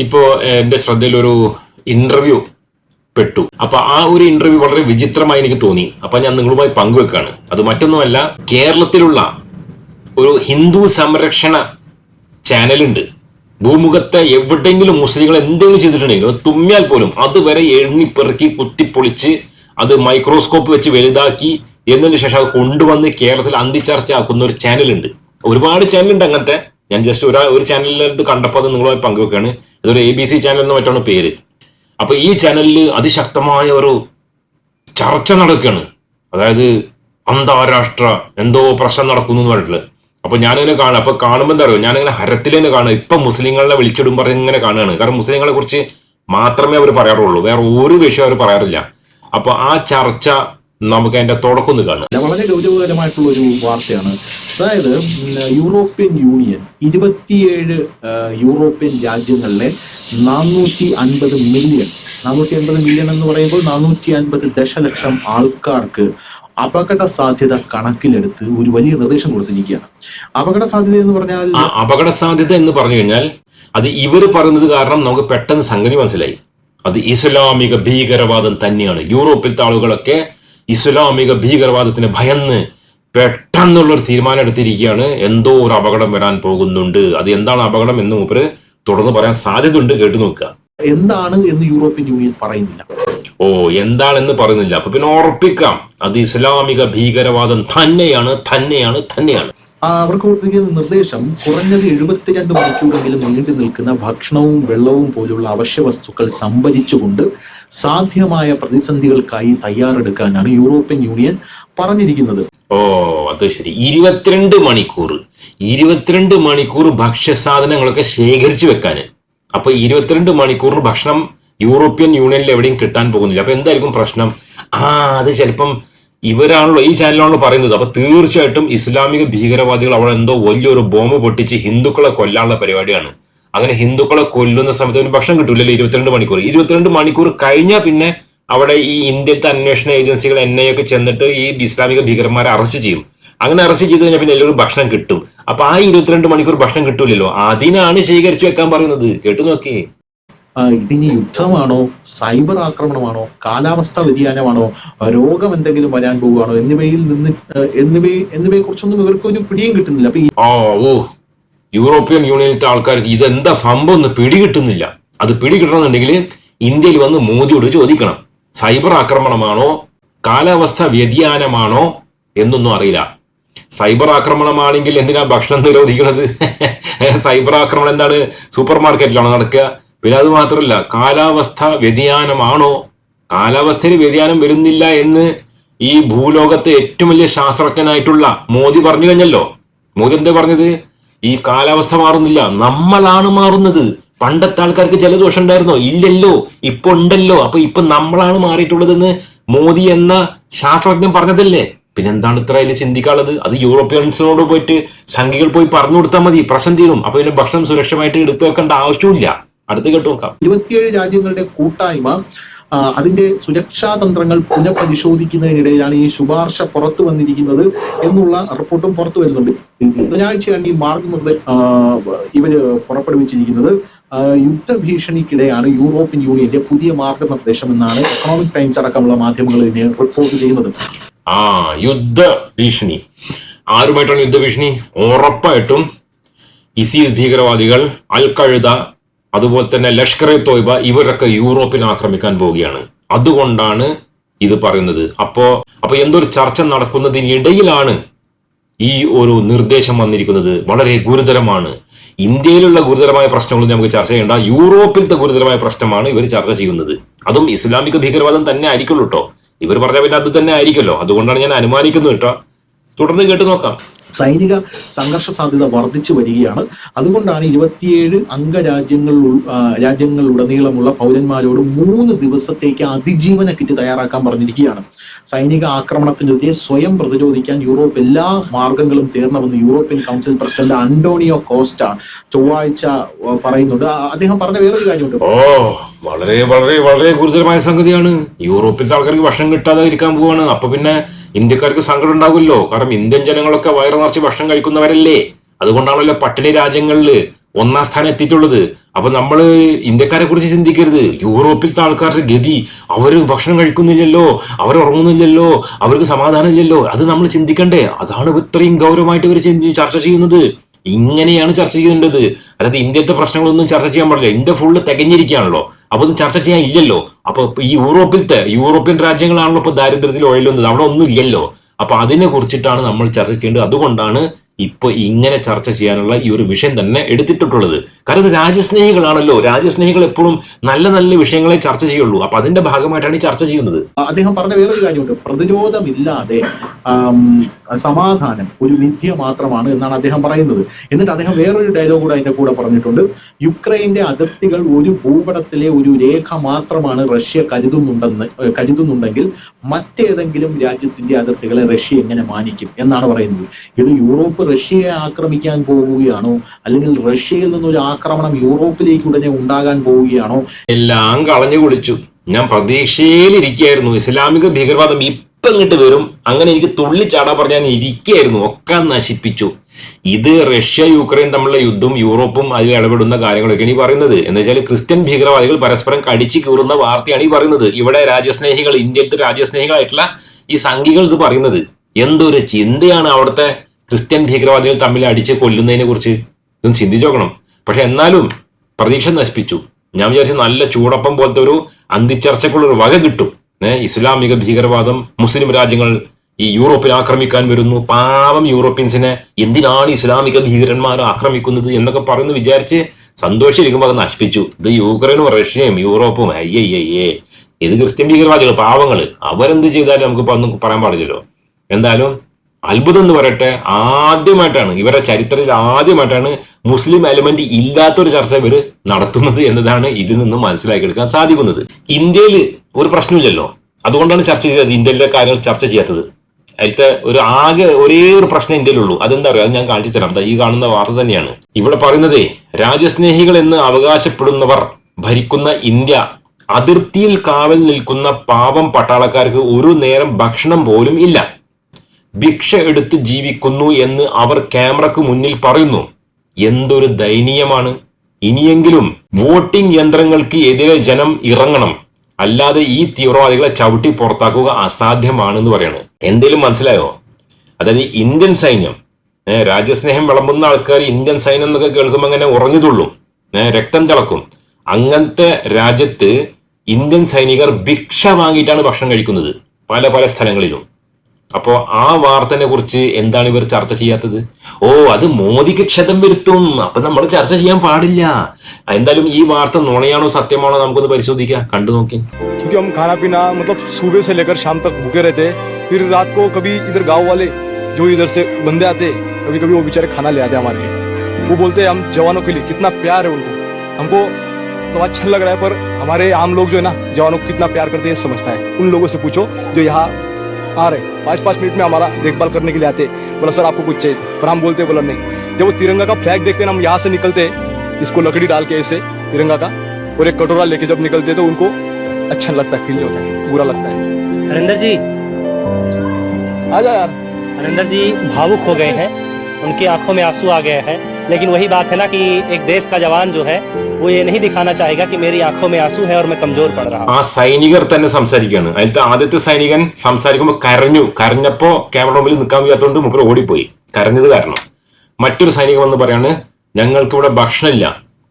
ഇപ്പോ എന്റെ ശ്രദ്ധയിൽ ഒരു ഇന്റർവ്യൂ പെട്ടു. അപ്പൊ ആ ഒരു ഇന്റർവ്യൂ വളരെ വിചിത്രമായി എനിക്ക് തോന്നി. അപ്പൊ ഞാൻ നിങ്ങളുമായി പങ്കുവെക്കാണ്. അത് മറ്റൊന്നുമല്ല കേരളത്തിലുള്ള ഒരു ഹിന്ദു സംരക്ഷണ ചാനലുണ്ട്. ഭൂമുഖത്തെ എവിടെയെങ്കിലും മുസ്ലിങ്ങൾ എന്തെങ്കിലും ചെയ്തിട്ടുണ്ടെങ്കിലും തുമ്മിയാൽ പോലും അതുവരെ എണ്ണിപ്പെറുക്കി കുത്തിപ്പൊളിച്ച് അത് മൈക്രോസ്കോപ്പ് വെച്ച് വലുതാക്കി എന്നതിന് ശേഷം അത് കൊണ്ടുവന്ന് കേരളത്തിൽ അന്തിച്ചർച്ച ആക്കുന്ന ഒരു ചാനലുണ്ട്. ഒരുപാട് ചാനലുണ്ട് അങ്ങനത്തെ. ഞാൻ ജസ്റ്റ് ഒരു ഒരു ചാനലിൽ ഇത് കണ്ടപ്പോൾ അത് നിങ്ങളുമായി പങ്കുവെക്കുകയാണ് ഇതൊരു എ ബി സി ചാനൽ എന്ന് മറ്റാണ് പേര്. അപ്പോൾ ഈ ചാനലിൽ അതിശക്തമായ ഒരു ചർച്ച നടക്കുകയാണ്. അതായത് അന്താരാഷ്ട്ര എന്തോ പ്രശ്നം നടക്കുന്നു എന്ന് അപ്പോൾ അപ്പൊ ഞാനിങ്ങനെ കാണും. അപ്പൊ കാണുമ്പോൾ എന്താ പറയുക ഞാനിങ്ങനെ ഹരത്തിൽ തന്നെ കാണുക ഇപ്പൊ മുസ്ലിങ്ങളെ വിളിച്ചിടും പറഞ്ഞ് ഇങ്ങനെ കാണുകയാണ്. കാരണം മുസ്ലിങ്ങളെ കുറിച്ച് മാത്രമേ അവർ പറയാറുള്ളൂ. വേറെ ഒരു വിഷയം അവർ പറയാറില്ല. അപ്പോൾ ആ ചർച്ച നമുക്ക് അതിന്റെ തുടക്കം കാണാം വളരെ ഗൗരവകരമായിട്ടുള്ള ഒരു വാർത്തയാണ്. അതായത് യൂറോപ്യൻ യൂണിയൻ ഇരുപത്തിയേഴ് യൂറോപ്യൻ രാജ്യങ്ങളിലെ നാനൂറ്റി അൻപത് മില്യൺ നാനൂറ്റി അൻപത് മില്യൺ എന്ന് പറയുമ്പോൾ നാനൂറ്റി അൻപത് ദശലക്ഷം ആൾക്കാർക്ക് അപകട സാധ്യത കണക്കിലെടുത്ത് ഒരു വലിയ നിർദ്ദേശം കൊടുത്തിരിക്കുകയാണ്. അപകട സാധ്യത എന്ന് പറഞ്ഞാൽ അപകട സാധ്യത എന്ന് പറഞ്ഞു കഴിഞ്ഞാൽ അത് ഇവർ പറയുന്നത് കാരണം നമുക്ക് പെട്ടെന്ന് സംഗതി മനസ്സിലായി. അത് ഇസ്ലാമിക ഭീകരവാദം തന്നെയാണ്. യൂറോപ്പിലത്തെ ആളുകളൊക്കെ ഇസ്ലാമിക ഭീകരവാദത്തിന് ഭയന്ന് പെട്ടെന്നുള്ളൊരു തീരുമാനം എടുത്തിരിക്കുകയാണ് എന്തോ ഒരു അപകടം വരാൻ പോകുന്നുണ്ട്. അത് എന്താണ് അപകടം എന്ന് മൂപ്പര് തുടർന്ന് പറയാൻ സാധ്യതയുണ്ട് കേട്ടു നോക്കുക. എന്താണ് എന്ന് യൂറോപ്യൻ യൂണിയൻ പറയുന്നില്ല. ഓ എന്താണെന്ന് പറയുന്നില്ല. അപ്പൊ പിന്നെ ഉറപ്പിക്കാം. അത് ഇസ്ലാമിക ഭീകരവാദം തന്നെയാണ് തന്നെയാണ് തന്നെയാണ്. അവർക്ക് കൊടുത്തിരിക്കുന്ന നിർദ്ദേശം കുറഞ്ഞത് എഴുപത്തിരണ്ട് മണിക്കൂറെങ്കിലും നീണ്ടു നിൽക്കുന്ന ഭക്ഷണവും വെള്ളവും പോലുള്ള അവശ്യ വസ്തുക്കൾ സംഭരിച്ചുകൊണ്ട് സാധ്യമായ പ്രതിസന്ധികൾക്കായി തയ്യാറെടുക്കാനാണ് യൂറോപ്യൻ യൂണിയൻ പറഞ്ഞിരിക്കുന്നത്. ഓ അത് ശരി. ഇരുപത്തിരണ്ട് മണിക്കൂർ. ഇരുപത്തിരണ്ട് മണിക്കൂർ ഭക്ഷ്യസാധനങ്ങളൊക്കെ ശേഖരിച്ചു വെക്കാൻ. അപ്പൊ ഇരുപത്തിരണ്ട് മണിക്കൂർ ഭക്ഷണം യൂറോപ്യൻ യൂണിയനിൽ എവിടെയും കിട്ടാൻ പോകുന്നില്ല. അപ്പൊ എന്തായിരിക്കും പ്രശ്നം? ആ അത് ചിലപ്പം ഇവരാണല്ലോ ഈ ചാനലാണല്ലോ പറയുന്നത്. അപ്പൊ തീർച്ചയായിട്ടും ഇസ്ലാമിക ഭീകരവാദികൾ അവിടെ എന്തോ വലിയൊരു ബോംബ് പൊട്ടിച്ച് ഹിന്ദുക്കളെ കൊല്ലാനുള്ള പരിപാടിയാണ്. അങ്ങനെ ഹിന്ദുക്കളെ കൊല്ലുന്ന സമയത്ത് അവന് ഭക്ഷണം കിട്ടൂലല്ലോ? ഇരുപത്തിരണ്ട് മണിക്കൂർ. ഇരുപത്തിരണ്ട് മണിക്കൂർ കഴിഞ്ഞാൽ പിന്നെ അവിടെ ഈ ഇന്ത്യയിലത്തെ അന്വേഷണ ഏജൻസികൾ എൻ ഐ ഒക്കെ ചെന്നിട്ട് ഈ ഇസ്ലാമിക ഭീകരന്മാരെ അറസ്റ്റ് ചെയ്യും. അങ്ങനെ അറസ്റ്റ് ചെയ്ത് കഴിഞ്ഞാൽ പിന്നെ എല്ലാവരും ഭക്ഷണം കിട്ടും. അപ്പൊ ആ ഇരുപത്തിരണ്ട് മണിക്കൂർ ഭക്ഷണം കിട്ടൂലല്ലോ? അതിനാണ് ശേഖരിച്ചു വെക്കാൻ പറയുന്നത്. കേട്ടു നോക്കി ആ, ഇതിനി യുദ്ധമാണോ? സൈബർ ആക്രമണമാണോ? കാലാവസ്ഥാ വ്യതിയാനമാണോ? രോഗം എന്തെങ്കിലും വരാൻ പോവുകയാണോ? എന്നിവയിൽ നിന്ന് എന്നിവയെ എന്നിവയെ കുറിച്ചൊന്നും ഇവർക്ക് ഒരു പിടിയും കിട്ടുന്നില്ല. അപ്പൊ യൂറോപ്യൻ യൂണിയനിലത്തെ ആൾക്കാർക്ക് ഇതെന്താ സംഭവം എന്ന് പിടികിട്ടുന്നില്ല. അത് പിടികിട്ടണമെന്നുണ്ടെങ്കിൽ ഇന്ത്യയിൽ വന്ന് മോദിയോട് ചോദിക്കണം. സൈബർ ആക്രമണമാണോ? കാലാവസ്ഥ വ്യതിയാനമാണോ? എന്നൊന്നും അറിയില്ല. സൈബർ ആക്രമണമാണെങ്കിൽ എന്തിനാ ഭക്ഷണം നിരോധിക്കുന്നത്? സൈബർ ആക്രമണം എന്താണ്? സൂപ്പർ മാർക്കറ്റിലാണോ നടക്കുക. പിന്നെ അത് മാത്രമല്ല കാലാവസ്ഥ വ്യതിയാനമാണോ? കാലാവസ്ഥയിൽ വ്യതിയാനം വരുന്നില്ല എന്ന് ഈ ഭൂലോകത്തെ ഏറ്റവും വലിയ ശാസ്ത്രജ്ഞനായിട്ടുള്ള മോദി പറഞ്ഞു കഴിഞ്ഞല്ലോ. മോദി എന്താ പറഞ്ഞത്? ഈ കാലാവസ്ഥ മാറുന്നില്ല. നമ്മളാണ് മാറുന്നത്. പണ്ടത്തെ ആൾക്കാർക്ക് ജലദോഷം ഉണ്ടായിരുന്നോ ഇല്ലല്ലോ. ഇപ്പൊ ഉണ്ടല്ലോ. അപ്പൊ ഇപ്പൊ നമ്മളാണ് മാറിയിട്ടുള്ളതെന്ന് മോദി എന്ന ശാസ്ത്രജ്ഞൻ പറഞ്ഞതല്ലേ? പിന്നെ എന്താണ് ഇത്ര അതിൽ ചിന്തിക്കാനുള്ളത്? അത് യൂറോപ്യൻസിനോട് പോയിട്ട് സംഘികൾ പോയി പറഞ്ഞു കൊടുത്താൽ മതി. പ്രശ്നം തീരും. അപ്പൊ പിന്നെ ഭക്ഷണം സുരക്ഷമായിട്ട് എടുത്തു വെക്കേണ്ട ആവശ്യമില്ല അടുത്ത് കേട്ടു നോക്കാം. ഇരുപത്തിയേഴ് രാജ്യങ്ങളുടെ കൂട്ടായ്മ അതിന്റെ സുരക്ഷാ തന്ത്രങ്ങൾ പുനഃപരിശോധിക്കുന്നതിനിടയിലാണ് ഈ ശുപാർശ പുറത്തു വന്നിരിക്കുന്നത് എന്നുള്ള റിപ്പോർട്ടും പുറത്തു വരുന്നുണ്ട്. ബുധനാഴ്ചയാണ് ഈ മാർഗനിർദ്ദേശ ആ, ഇവർ പുറപ്പെടുവിച്ചിരിക്കുന്നത്. യുദ്ധഭീഷണിക്കിടെയാണ് യൂറോപ്യൻ യൂണിയന്റെ പുതിയ മാർഗനിർദ്ദേശം എന്നാണ് എക്കണോമിക് ടൈംസ് അടക്കമുള്ള മാധ്യമങ്ങൾ ഇതിനെ റിപ്പോർട്ട് ചെയ്യുന്നത്. ആ യുദ്ധ ഭീഷണി ആരുമായിട്ടാണ് യുദ്ധഭീഷണി? ഉറപ്പായിട്ടും ഇസീസ് ഭീകരവാദികൾ അൽ അതുപോലെ തന്നെ ലഷ്കർ എ തോയ്ബ ഇവരൊക്കെ യൂറോപ്പിൽ ആക്രമിക്കാൻ പോവുകയാണ്. അതുകൊണ്ടാണ് ഇത് പറയുന്നത്. അപ്പോ അപ്പൊ എന്തൊരു ചർച്ച നടക്കുന്നതിനിടയിലാണ് ഈ ഒരു നിർദ്ദേശം വന്നിരിക്കുന്നത്. വളരെ ഗുരുതരമാണ്. ഇന്ത്യയിലുള്ള ഗുരുതരമായ പ്രശ്നങ്ങളൊന്നും നമുക്ക് ചർച്ച ചെയ്യേണ്ട. യൂറോപ്പിലത്തെ ഗുരുതരമായ പ്രശ്നമാണ് ഇവർ ചർച്ച ചെയ്യുന്നത്. അതും ഇസ്ലാമിക ഭീകരവാദം തന്നെ ആയിരിക്കുള്ളൂ കേട്ടോ ഇവർ പറഞ്ഞ പിന്നെ അത് തന്നെ ആയിരിക്കുമല്ലോ. അതുകൊണ്ടാണ് ഞാൻ അനുമാനിക്കുന്നത് കേട്ടോ തുടർന്ന് കേട്ട് നോക്കാം. സൈനിക സംഘർഷ സാധ്യത വർദ്ധിച്ചു വരികയാണ്. അതുകൊണ്ടാണ് ഇരുപത്തിയേഴ് അംഗരാജ്യങ്ങൾ രാജ്യങ്ങളിലുടനീളമുള്ള പൗരന്മാരോട് മൂന്ന് ദിവസത്തേക്ക് അതിജീവന കിറ്റ് തയ്യാറാക്കാൻ പറഞ്ഞിരിക്കുകയാണ്. സൈനിക ആക്രമണത്തിനെതിരെ സ്വയം പ്രതിരോധിക്കാൻ യൂറോപ്പ് എല്ലാ മാർഗങ്ങളും തീർണമെന്ന് European council president Antonio Costa ചൊവ്വാഴ്ച പറയുന്നുണ്ട്. അദ്ദേഹം പറഞ്ഞ വേറൊരു കാര്യമുണ്ട്. ഓ വളരെ വളരെ വളരെ ഗുരുതരമായ സംഗതിയാണ്. യൂറോപ്പിലത്തെ ആൾക്കാർക്ക് ഭക്ഷണം കിട്ടാതെ ഇരിക്കാൻ പോവാണ്. അപ്പൊ പിന്നെ ഇന്ത്യക്കാർക്ക് സങ്കടം ഉണ്ടാകുമല്ലോ കാരണം ഇന്ത്യൻ ജനങ്ങളൊക്കെ വയറു നിറച്ച് ഭക്ഷണം കഴിക്കുന്നവരല്ലേ? അതുകൊണ്ടാണല്ലോ പട്ടിണി രാജ്യങ്ങളിൽ ഒന്നാം സ്ഥാനം എത്തിയിട്ടുള്ളത്. അപ്പൊ നമ്മൾ ഇന്ത്യക്കാരെ കുറിച്ച് ചിന്തിക്കരുത്. യൂറോപ്പിലത്തെ ആൾക്കാരുടെ ഗതി. അവർ ഭക്ഷണം കഴിക്കുന്നില്ലല്ലോ. അവർ ഉറങ്ങുന്നില്ലല്ലോ. അവർക്ക് സമാധാനമില്ലല്ലോ. അത് നമ്മൾ ചിന്തിക്കണ്ടേ. അതാണ് ഇത്രയും ഗൗരവമായിട്ട് ഇവർ ചർച്ച ചെയ്യുന്നത്. ഇങ്ങനെയാണ് ചർച്ച ചെയ്യേണ്ടത്. അതായത് ഇന്ത്യത്തെ പ്രശ്നങ്ങളൊന്നും ചർച്ച ചെയ്യാൻ പാടില്ല. ഇന്ത്യ ഫുള്ള് തികഞ്ഞിരിക്കുകയാണല്ലോ. അപ്പൊ ഇത് ചർച്ച ചെയ്യാൻ ഇല്ലല്ലോ. അപ്പൊ ഈ യൂറോപ്പിലത്തെ യൂറോപ്യൻ രാജ്യങ്ങളാണല്ലോ ഇപ്പൊ ദാരിദ്ര്യത്തിൽ ഉഴലുന്നത് അവിടെ ഒന്നും ഇല്ലല്ലോ. അപ്പൊ അതിനെ കുറിച്ചിട്ടാണ് നമ്മൾ ചർച്ച ചെയ്യേണ്ടത്. അതുകൊണ്ടാണ് ഇപ്പൊ ഇങ്ങനെ ചർച്ച ചെയ്യാനുള്ള ഈ ഒരു വിഷയം തന്നെ എടുത്തിട്ടുള്ളത്. കാരണം രാജ്യസ്നേഹികളാണല്ലോ. രാജ്യസ്നേഹികൾ എപ്പോഴും നല്ല നല്ല വിഷയങ്ങളെ ചർച്ച ചെയ്യുള്ളൂ. അപ്പൊ അതിന്റെ ഭാഗമായിട്ടാണ് ഈ ചർച്ച ചെയ്യുന്നത്. അദ്ദേഹം പറഞ്ഞ വേറൊരു കാര്യമുണ്ട്. പ്രതിരോധമില്ലാതെ സമാധാനം ഒരു വിദ്യ മാത്രമാണ് എന്നാണ് അദ്ദേഹം പറയുന്നത്. എന്നിട്ട് അദ്ദേഹം വേറൊരു ഡയലോഗ് കൂടെ അതിന്റെ കൂടെ പറഞ്ഞിട്ടുണ്ട്. യുക്രൈന്റെ അതിർത്തികൾ ഒരു ഭൂപടത്തിലെ ഒരു രേഖ മാത്രമാണ് റഷ്യ കരുതുന്നുണ്ടെന്ന് കരുതുന്നുണ്ടെങ്കിൽ മറ്റേതെങ്കിലും രാജ്യത്തിന്റെ അതിർത്തികളെ റഷ്യ എങ്ങനെ മാനിക്കും എന്നാണ് പറയുന്നത്. ഇത് യൂറോപ്പ് റഷ്യയെ ആക്രമിക്കാൻ പോവുകയാണോ? അല്ലെങ്കിൽ റഷ്യയിൽ നിന്നൊരു ആക്രമണം യൂറോപ്പിലേക്ക് ഉടനെ ഉണ്ടാകാൻ പോവുകയാണോ? എല്ലാം കളഞ്ഞു കുളിച്ചു. ഞാൻ പ്രതീക്ഷയിലിരിക്കുകയായിരുന്നു. ഇസ്ലാമിക ഭീകരവാദം ഇപ്പൊ ഇങ്ങോട്ട് വരും. അങ്ങനെ എനിക്ക് തുള്ളി ചാടാ പറഞ്ഞാൽ ഇരിക്കായിരുന്നു. ഒക്കെ നശിപ്പിച്ചു. ഇത് റഷ്യ യുക്രൈൻ തമ്മിലുള്ള യുദ്ധം യൂറോപ്പും അതിൽ ഇടപെടുന്ന കാര്യങ്ങളൊക്കെയാണ് ഈ പറയുന്നത്. എന്ന് വെച്ചാൽ ക്രിസ്ത്യൻ ഭീകരവാദികൾ പരസ്പരം കടിച്ചു കീറുന്ന വാർത്തയാണ് ഈ പറയുന്നത്. ഇവിടെ രാജ്യസ്നേഹികൾ ഇന്ത്യയിലത്തെ രാജ്യസ്നേഹികളായിട്ടുള്ള ഈ സംഘികൾ ഇത് പറയുന്നത്. എന്തൊരു ചിന്തയാണ് അവിടുത്തെ ക്രിസ്ത്യൻ ഭീകരവാദികൾ തമ്മിൽ അടിച്ച് കൊല്ലുന്നതിനെ കുറിച്ച്? ഇതൊന്ന് ചിന്തിച്ചു നോക്കണം. പക്ഷെ എന്നാലും പ്രതീക്ഷ നശിപ്പിച്ചു. ഞാൻ വിചാരിച്ചു നല്ല ചൂടപ്പം പോലത്തെ ഒരു അന്തിച്ചർച്ചക്കുള്ള ഒരു വക കിട്ടും. ഇസ്ലാമിക ഭീകരവാദം മുസ്ലിം രാജ്യങ്ങൾ ഈ യൂറോപ്പിൽ ആക്രമിക്കാൻ വരുന്നു. പാവം യൂറോപ്യൻസിനെ എന്തിനാണ് ഇസ്ലാമിക ഭീകരന്മാർ ആക്രമിക്കുന്നത് എന്നൊക്കെ പറയുന്നു വിചാരിച്ച് സന്തോഷിച്ചിരിക്കുമ്പോൾ അത് നശിപ്പിച്ചു. ഇത് യുക്രൈനും റഷ്യയും യൂറോപ്പും അയ്യയ്യേ ഇത് ക്രിസ്ത്യൻ ഭീകരവാദികൾ പാവങ്ങൾ അവരെന്ത് ചെയ്താലും നമുക്ക് പറയാൻ പാടില്ലല്ലോ. എന്തായാലും അത്ഭുതം എന്ന് പറയട്ടെ ആദ്യമായിട്ടാണ് ഇവരുടെ ചരിത്രത്തിൽ ആദ്യമായിട്ടാണ് മുസ്ലിം എലമെന്റ് ഇല്ലാത്തൊരു ചർച്ച ഇവർ നടത്തുന്നത് എന്നതാണ് ഇതിൽ നിന്ന് മനസ്സിലാക്കിയെടുക്കാൻ സാധിക്കുന്നത്. ഇന്ത്യയിൽ ഒരു പ്രശ്നമില്ലല്ലോ. അതുകൊണ്ടാണ് ചർച്ച ചെയ്തത് ഇന്ത്യയിലെ കാര്യങ്ങൾ ചർച്ച ചെയ്യാത്തത്. അതിലത്തെ ഒരു ആകെ ഒരേ ഒരു പ്രശ്നം ഇന്ത്യയിലുള്ളൂ. അതെന്താ പറയുക? അത് ഞാൻ കാണിച്ചു തരാം ഈ കാണുന്ന വാർത്ത തന്നെയാണ്. ഇവിടെ പറയുന്നതേ രാജ്യസ്നേഹികൾ എന്ന് അവകാശപ്പെടുന്നവർ ഭരിക്കുന്ന ഇന്ത്യ അതിർത്തിയിൽ കാവൽ നിൽക്കുന്ന പാവം പട്ടാളക്കാർക്ക് ഒരു നേരം ഭക്ഷണം പോലും ഇല്ല. ഭിക്ഷ എടുത്ത് ജീവിക്കുന്നു എന്ന് അവർ ക്യാമറക്ക് മുന്നിൽ പറയുന്നു. എന്തൊരു ദയനീയമാണ്. ഇനിയെങ്കിലും വോട്ടിംഗ് യന്ത്രങ്ങൾക്ക് എതിരെ ജനം ഇറങ്ങണം. അല്ലാതെ ഈ തീവ്രവാദികളെ ചവിട്ടി പുറത്താക്കുക അസാധ്യമാണെന്ന് പറയാണ്. എന്തേലും മനസ്സിലായോ? അതായത് ഇന്ത്യൻ സൈന്യം രാജ്യസ്നേഹം വിളമ്പുന്ന ആൾക്കാർ ഇന്ത്യൻ സൈന്യം എന്നൊക്കെ കേൾക്കുമ്പോൾ അങ്ങനെ ഉറഞ്ഞുതുള്ളും ഏ, രക്തം തിളക്കും. അങ്ങനത്തെ രാജ്യത്ത് ഇന്ത്യൻ സൈനികർ ഭിക്ഷ വാങ്ങിയിട്ടാണ് ഭക്ഷണം കഴിക്കുന്നത് പല പല സ്ഥലങ്ങളിലും. അപ്പോ ആ വാർത്തനെ കുറിച്ച് എന്താണ് ഇവർ ചർച്ച ചെയ്യാത്തത് ഓ അത് മോദിക്ക് ക്ഷതം വരുത്തും അപ്പൊ നമ്മൾ ചർച്ച ചെയ്യാൻ പാടില്ല എന്തായാലും ഈ വാർത്ത നുണയാണോ സത്യമാണോ നമുക്കൊന്ന് പരിശോധിക്കാം കണ്ടു നോക്കി क्योंकि हम खाना पीना मतलब सुबह से लेकर शाम तक भूखे रहते फिर रात को कभी इधर गांव वाले जो इधर से बंदे आते कभी कभी वो बेचारे खाना ले आते हमारे लिए वो बोलते हैं हम जवानों के लिए कितना प्यार है उनको हमको तो अच्छा लग रहा है पर हमारे आम लोग जो है ना जवानों को कितना प्यार करते हैं ये समझता है उन लोगों से पूछो जो यहाँ आ रहे पाँच पाँच मिनट में हमारा देखभाल करने के लिए आते बोला सर आपको कुछ चाहिए। पर हम बोलते बोला नहीं। जब वो तिरंगा का फ्लैग देखते हैं हम यहाँ से निकलते हैं इसको लकड़ी डाल के ऐसे तिरंगा का और एक कटोरा लेके जब निकलते तो उनको अच्छा लगता है फील होता है बुरा लगता है। हरिंदर जी। आ जा यार। हरिंदर जी भावुक हो गए हैं। उनकी आँखों में आँसू आ गए हैं। लेकिन वही बात है ना कि एक देश का जवान जो है वो ये नहीं दिखाना चाहेगा कि मेरी आंखों में आंसू है और मैं कमजोर पड़ रहा हूँ ആ സൈനികർ തന്നെ സംസാരിക്കുകയാണ് അതിലത്തെ ആദ്യത്തെ സൈനികൻ സംസാരിക്കുമ്പോൾ കരഞ്ഞു കരഞ്ഞപ്പോ ക്യാമറ മുമ്പിൽ നിൽക്കാൻ വയ്യാത്തതുകൊണ്ട് മുപ്പർ ഓടിപ്പോയി കരഞ്ഞത് കാരണം മറ്റൊരു സൈനികൻ വന്ന് പറയാണ് ഞങ്ങൾക്ക് ഇവിടെ ഭക്ഷണമില്ല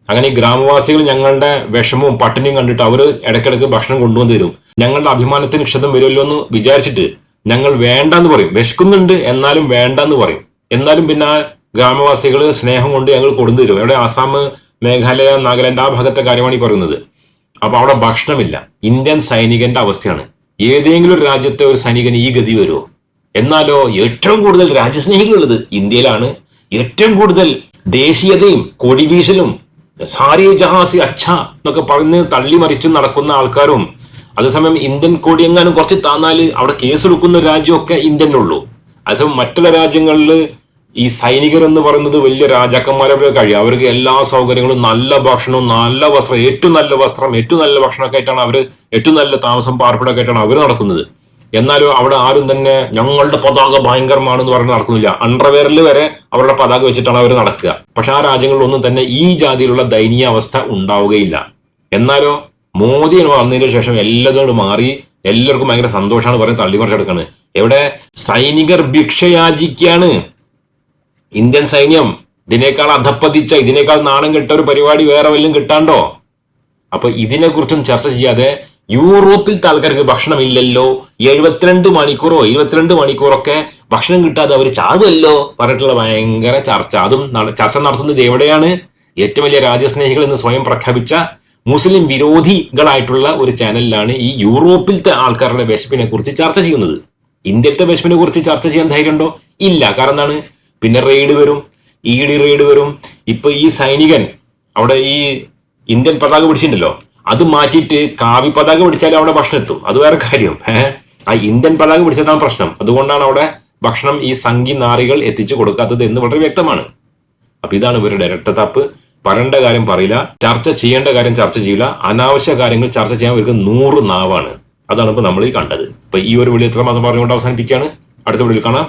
അങ്ങനെ ഈ ഗ്രാമവാസികൾ ഞങ്ങളുടെ വിഷമവും പട്ടിണിയും കണ്ടിട്ട് അവർ ഇടയ്ക്കിടയ്ക്ക് ഭക്ഷണം കൊണ്ടുവന്ന് തരും ഞങ്ങളുടെ അഭിമാനത്തിന് ക്ഷതം വരുമല്ലോ എന്ന് വിചാരിച്ചിട്ട് ഞങ്ങൾ വേണ്ടെന്ന് പറയും വിശക്കുന്നുണ്ട് എന്നാലും വേണ്ടെന്ന് പറയും എന്നാലും പിന്നെ ആ ഗ്രാമവാസികൾ സ്നേഹം കൊണ്ട് ഞങ്ങൾ കൊടുന്നു എവിടെ ആസാം മേഘാലയ നാഗാലാൻഡ് ആ ഭാഗത്തെ കാര്യമാണ് ഈ പറയുന്നത്. അപ്പൊ അവിടെ ഭക്ഷണമില്ല. ഇന്ത്യൻ സൈനികന്റെ അവസ്ഥയാണ്. ഏതെങ്കിലും ഒരു രാജ്യത്തെ ഒരു സൈനികന് ഈ ഗതി വരുമോ എന്നാലോ ഏറ്റവും കൂടുതൽ രാജ്യസ്നേഹികളുള്ളത് ഇന്ത്യയിലാണ്. ഏറ്റവും കൂടുതൽ ദേശീയതയും കൊടിവീശലും സാരി ജഹാസി അച്ഛ എന്നൊക്കെ പറഞ്ഞ് തള്ളി മറിച്ചും നടക്കുന്ന ആൾക്കാരും അതേസമയം ഇന്ത്യൻ കോടി എങ്ങാനും കുറച്ച് താന്നാൽ അവിടെ കേസെടുക്കുന്ന രാജ്യമൊക്കെ ഇന്ത്യനുള്ളൂ. അതേസമയം മറ്റുള്ള രാജ്യങ്ങളിൽ ഈ സൈനികർ എന്ന് പറയുന്നത് വലിയ രാജാക്കന്മാരെ പോലെ കഴിയും. അവർക്ക് എല്ലാ സൗകര്യങ്ങളും നല്ല ഭക്ഷണവും നല്ല വസ്ത്രം ഏറ്റവും നല്ല വസ്ത്രം ഏറ്റവും നല്ല ഭക്ഷണമൊക്കെ ആയിട്ടാണ് അവർ ഏറ്റവും നല്ല താമസം പാർപ്പിടമൊക്കെ ആയിട്ടാണ് അവർ നടക്കുന്നത്. എന്നാലും അവിടെ ആരും തന്നെ ഞങ്ങളുടെ പതാക ഭയങ്കരമാണെന്ന് പറഞ്ഞ് നടക്കുന്നില്ല. അണ്ടർവെയറിൽ വരെ അവരുടെ പതാക വെച്ചിട്ടാണ് അവർ നടക്കുക. പക്ഷെ ആ രാജ്യങ്ങളിലൊന്നും തന്നെ ഈ ജാതിയിലുള്ള ദയനീയ അവസ്ഥ ഉണ്ടാവുകയില്ല. എന്നാലോ മോദി വന്നതിന് ശേഷം എല്ലാതും മാറി. എല്ലാവർക്കും ഭയങ്കര സന്തോഷമാണ് പറഞ്ഞ് തള്ളിമറിച്ചെടുക്കാണ് എവിടെ സൈനികർ ഭിക്ഷയാചിക്കാണ്. ഇന്ത്യൻ സൈന്യം ഇതിനേക്കാൾ അധപ്പതിച്ച ഇതിനേക്കാൾ നാണം കെട്ട ഒരു പരിപാടി വേറെ വല്ലതും കിട്ടാണ്ടോ? അപ്പൊ ഇതിനെക്കുറിച്ചും ചർച്ച ചെയ്യാതെ യൂറോപ്പിൽ ആൾക്കാർക്ക് ഭക്ഷണമില്ലല്ലോ. എഴുപത്തിരണ്ട് മണിക്കൂറോ ഇരുപത്തിരണ്ട് മണിക്കൂറൊക്കെ ഭക്ഷണം കിട്ടാതെ അവർ ചാവുമല്ലോ പറഞ്ഞിട്ടുള്ള ഭയങ്കര ചർച്ച. അതും ചർച്ച നടത്തുന്നത് എവിടെയാണ്? ഏറ്റവും വലിയ രാജ്യസ്നേഹികൾ എന്ന് സ്വയം പ്രഖ്യാപിച്ച മുസ്ലിം വിരോധികളായിട്ടുള്ള ഒരു ചാനലിലാണ് ഈ യൂറോപ്പിലത്തെ ആൾക്കാരുടെ വിശപ്പിനെ കുറിച്ച് ചർച്ച ചെയ്യുന്നത്. ഇന്ത്യയിലത്തെ വിശപ്പിനെ കുറിച്ച് ചർച്ച ചെയ്യാൻ ധൈര്യമുണ്ടോ? ഇല്ല. കാരണം എന്താണ്? പിന്നെ റെയ്ഡ് വരും ഇ ഡി റെയ്ഡ് വരും. ഇപ്പൊ ഈ സൈനികൻ അവിടെ ഈ ഇന്ത്യൻ പതാക പിടിച്ചിട്ടുണ്ടല്ലോ അത് മാറ്റിയിട്ട് കാവി പതാക പിടിച്ചാലും അവിടെ ഭക്ഷണം എത്തും. അത് വേറെ കാര്യം. ആ ഇന്ത്യൻ പതാക പിടിച്ചതാണ് പ്രശ്നം. അതുകൊണ്ടാണ് അവിടെ ഭക്ഷണം ഈ സംഘി നാറികൾ എത്തിച്ചു കൊടുക്കാത്തത് എന്ന് വളരെ വ്യക്തമാണ്. അപ്പൊ ഇതാണ് ഇവരുടെ ഇരട്ടത്താപ്പ് പറയേണ്ട കാര്യം പറയില്ല. ചർച്ച ചെയ്യേണ്ട കാര്യം ചർച്ച ചെയ്യില്ല അനാവശ്യ കാര്യങ്ങൾ ചർച്ച ചെയ്യാൻ ഇവർക്ക് നൂറ് നാവാണ്. അതാണ് ഇപ്പൊ നമ്മൾ ഈ കണ്ടത്. അപ്പൊ ഈ ഒരു വിളി എത്ര മാത്രം പറഞ്ഞുകൊണ്ട് അവസാനിപ്പിക്കുകയാണ്. അടുത്ത വിളിയിൽ കാണാം.